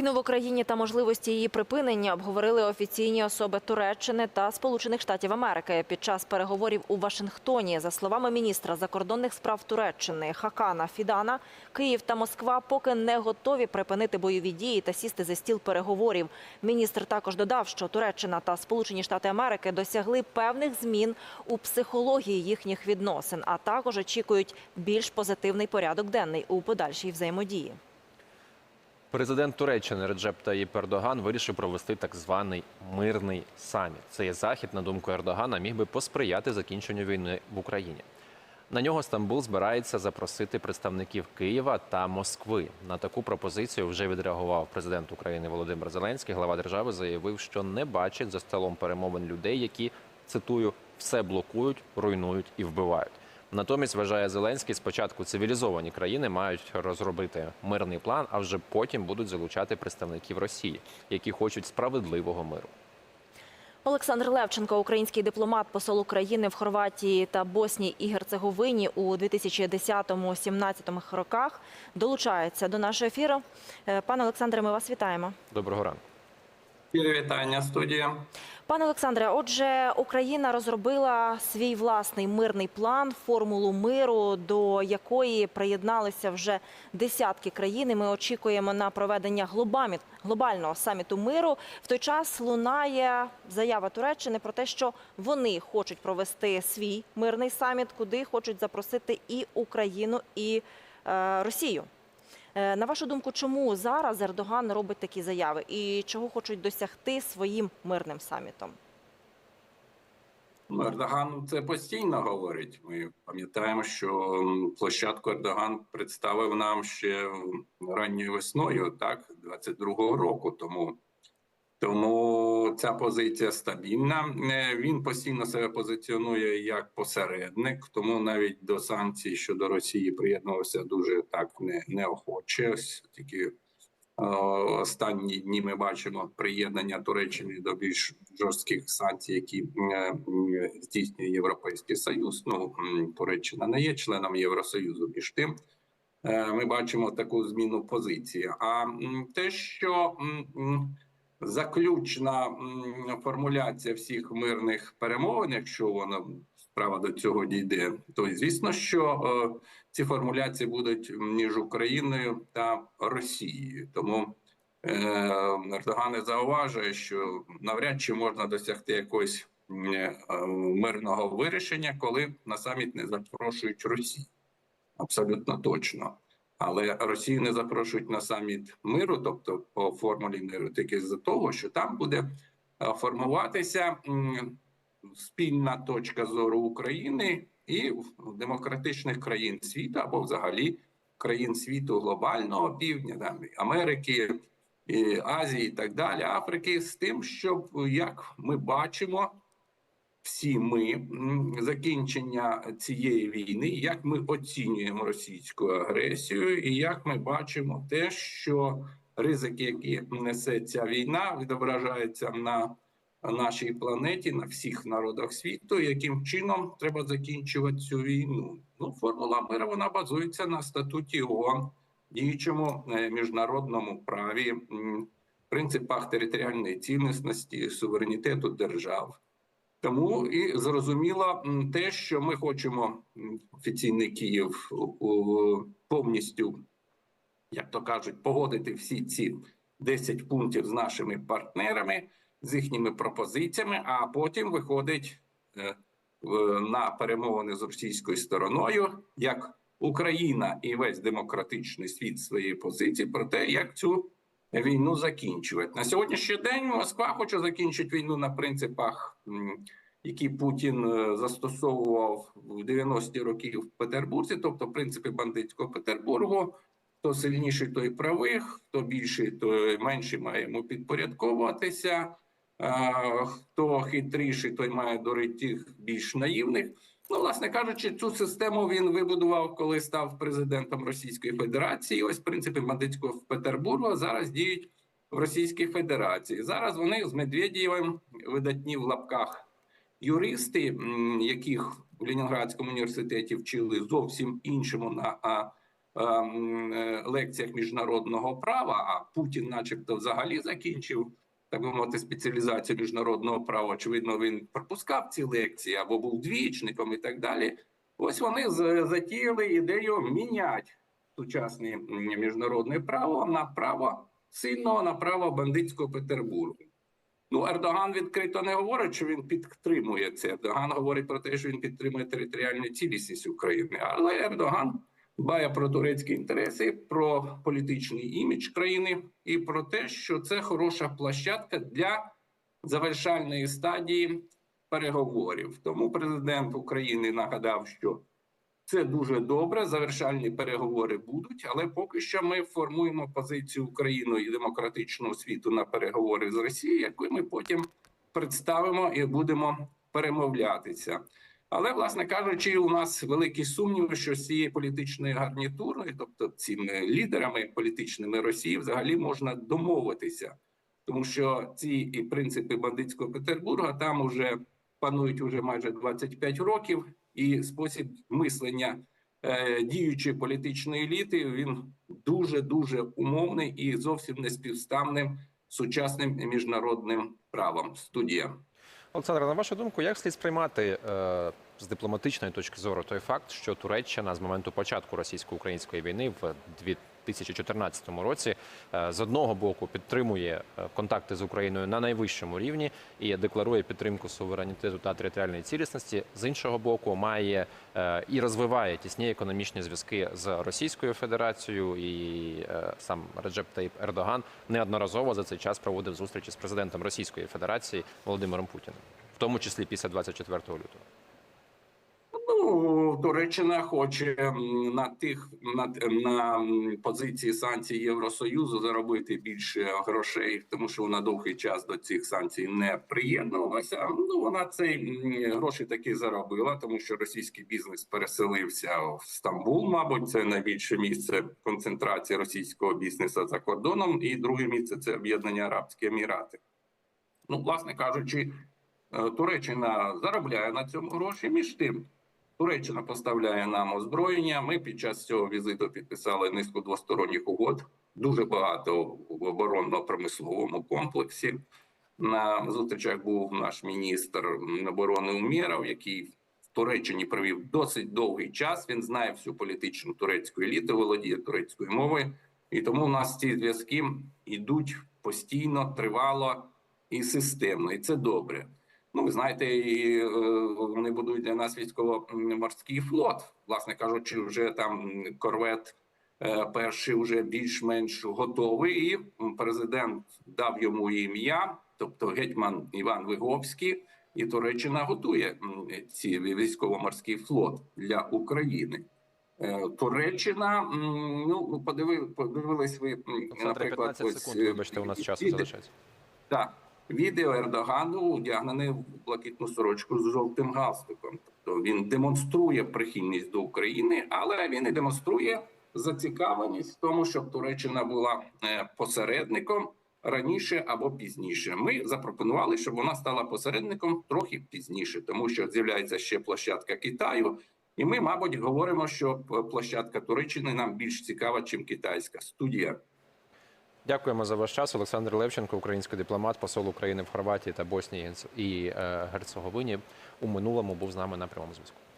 Війну в Україні та можливості її припинення обговорили офіційні особи Туреччини та Сполучених Штатів Америки під час переговорів у Вашингтоні. За словами міністра закордонних справ Туреччини Хакана Фідана, Київ та Москва поки не готові припинити бойові дії та сісти за стіл переговорів. Міністр також додав, що Туреччина та Сполучені Штати Америки досягли певних змін у психології їхніх відносин, а також очікують більш позитивний порядок денний у подальшій взаємодії. Президент Туреччини Реджеп Таїп Ердоган вирішив провести так званий мирний саміт. Цей захід, на думку Ердогана, міг би посприяти закінченню війни в Україні. На нього Стамбул збирається запросити представників Києва та Москви. На таку пропозицію вже відреагував президент України Володимир Зеленський. Глава держави заявив, що не бачить за столом перемовин людей, які цитую все блокують, руйнують і вбивають. Натомість вважає Зеленський, спочатку цивілізовані країни мають розробити мирний план, а вже потім будуть залучати представників Росії, які хочуть справедливого миру. Олександр Левченко, український дипломат, посол України в Хорватії та Боснії і Герцеговині у 2010-17 роках, долучається до нашого ефіру. Е, Пане Олександре, ми вас вітаємо. Доброго ранку. Вітання, студія. Пане Олександре, отже, Україна розробила свій власний мирний план, формулу миру, до якої приєдналися вже десятки країн. І Ми очікуємо на проведення глобального саміту миру. В той час лунає заява Туреччини про те, що вони хочуть провести свій мирний саміт, куди хочуть запросити і Україну, і е, Росію. Е, На вашу думку, чому зараз Ердоган робить такі заяви і чого хочуть досягти своїм мирним самітом? Ну, Ердоган це постійно говорить. Ми пам'ятаємо, що площадку Ердоган представив нам ще ранньою весною, так, 22-го року. Тому, тому ця позиція стабільна. Е, Він постійно себе позиціонує як посередник, тому навіть до санкцій щодо Росії приєднувався дуже так не, неохоче. Тільки Е, Останні дні ми бачимо приєднання Туреччини до більш жорстких санкцій, які е, здійснює Європейський Союз. Ну Туреччина не є членом Євросоюзу. Між тим ми бачимо таку зміну позиції. А те, що заключна формуляція всіх мирних перемовин, якщо вона справа до цього дійде, то звісно, що е, ці формуляції будуть між Україною та Росією. Тому е, Ердоган і зауважує, що навряд чи можна досягти якогось е, мирного вирішення, коли на саміт не запрошують Росію. Абсолютно точно. Але Росію не запрошують на саміт миру, тобто по формулі миру, тільки з-за того, що там буде е, формуватися спільна точка зору України і демократичних країн світу або взагалі країн світу глобального півдня, там Америки, і Азії, і так далі, Африки, з тим, щоб як ми бачимо. Всі ми закінчення цієї війни, як ми оцінюємо російську агресію, і як ми бачимо те, що ризики, які несе ця війна, відображаються на нашій планеті, на всіх народах світу, яким чином треба закінчувати цю війну. Ну, формула миру вона базується на статуті ООН, діючому е, міжнародному праві, принципах територіальної цілісності, суверенітету держав. Тому і зрозуміло те, що ми хочемо офіційний Київ повністю, як то кажуть, погодити всі ці 10 пунктів з нашими партнерами, з їхніми пропозиціями, а потім виходить е, на перемовини з російською стороною, як Україна і весь демократичний світ своєї позиції про те, як цю війну закінчувати. На сьогоднішній день Москва хоче закінчити війну на принципах, які Путін е, застосовував в 90-ті роки в Петербурзі, тобто принципи бандитського Петербургу. Хто сильніший, той правий, хто більший, той менший має йому підпорядковуватися. Хто хитріший, той має дурити тих більш наївних. Ну, власне кажучи, цю систему він вибудував, коли став президентом Російської Федерації. Ось принципи бандитського Петербургу зараз діють в Російській Федерації. Зараз вони з Медведєвим видатні в лапках юристи, яких в Ленінградському університеті вчили зовсім іншому на а, ем, е, лекціях міжнародного права, а Путін, начебто, взагалі закінчив так би мовити, спеціалізацію міжнародного права. Очевидно, він пропускав ці лекції або був двічником і так далі. Ось вони затіяли ідею міняти сучасне міжнародне право на право сильного, на право бандитського Петербургу. Ну, Ердоган відкрито не говорить, що він підтримує це. Ердоган говорить про те, що він підтримує територіальну цілісність України. Але Ердоган дбає про турецькі інтереси, про політичний імідж країни і про те, що це хороша площадка для завершальної стадії переговорів. Тому президент України нагадав, що це дуже добре. Завершальні переговори будуть, але поки що ми формуємо позицію України і демократичного світу на переговори з Росією, яку ми потім представимо і будемо перемовлятися. Але, власне кажучи, у нас великі сумніви, що з цією політичною гарнітурою, тобто цими лідерами політичними Росії, взагалі можна домовитися, тому що ці і принципи бандитського Петербурга там уже панують уже майже 25 років, і спосіб мислення е, діючої політичної еліти він дуже дуже умовний і зовсім не співставним сучасним міжнародним правом. Студія. Олександр, на вашу думку, як слід сприймати е, з дипломатичної точки зору той факт, що Туреччина з моменту початку російсько-української війни в 2014 році е, з одного боку підтримує е, контакти з Україною на найвищому рівні і декларує підтримку суверенітету та територіальної цілісності, з іншого боку, має е, і розвиває тісні економічні зв'язки з Російською Федерацією, і сам Реджеп Таїп Ердоган неодноразово за цей час проводив зустрічі з президентом Російської Федерації Володимиром Путіним, в тому числі після 24 лютого. Ну, Туреччина хоче на тих на, на позиції санкцій Євросоюзу заробити більше грошей, тому що вона довгий час до цих санкцій не приєднувалася. Ну вона цей гроші таки заробила, тому що російський бізнес переселився в Стамбул. Мабуть, це найбільше місце концентрації російського бізнесу за кордоном, і друге місце це Об'єднані Арабські Емірати. Ну, власне кажучи, е, Туреччина заробляє на цьому гроші. Між тим. Туреччина поставляє нам озброєння. Ми під час цього візиту підписали низку двосторонніх угод. Дуже багато в оборонно-промисловому комплексі. На зустрічах був наш міністр оборони Умєров, який в Туреччині провів досить довгий час. Він знає всю політичну турецьку еліту, володіє турецькою мовою, і тому у нас ці зв'язки йдуть постійно, тривало і системно, і це добре. Ну, ви знаєте, і е, вони будують для нас військово-морський флот. Власне кажучи, вже там корвет е, перший вже більш-менш готовий. І президент дав йому ім'я, тобто гетьман Іван Виговський, і Туреччина готує ці військово-морський флот для України. Е, Туреччина, ну подиви, подивились ви, наприклад, 15 ось, секунд. е, Вибачте, у нас часу залишається. так, відео Ердогану одягнений в блакитну сорочку з жовтим галстуком. Тобто він демонструє прихильність до України, але він і демонструє зацікавленість в тому, щоб Туреччина була е, посередником раніше або пізніше. Ми запропонували, щоб вона стала посередником трохи пізніше, тому що з'являється ще площадка Китаю. І ми, мабуть, говоримо, що е, площадка Туреччини нам більш цікава, ніж китайська студія. Дякуємо за ваш час. Олександр Левченко, український дипломат, посол України в Хорватії та Боснії і е, Герцеговині у минулому був з нами на прямому зв'язку.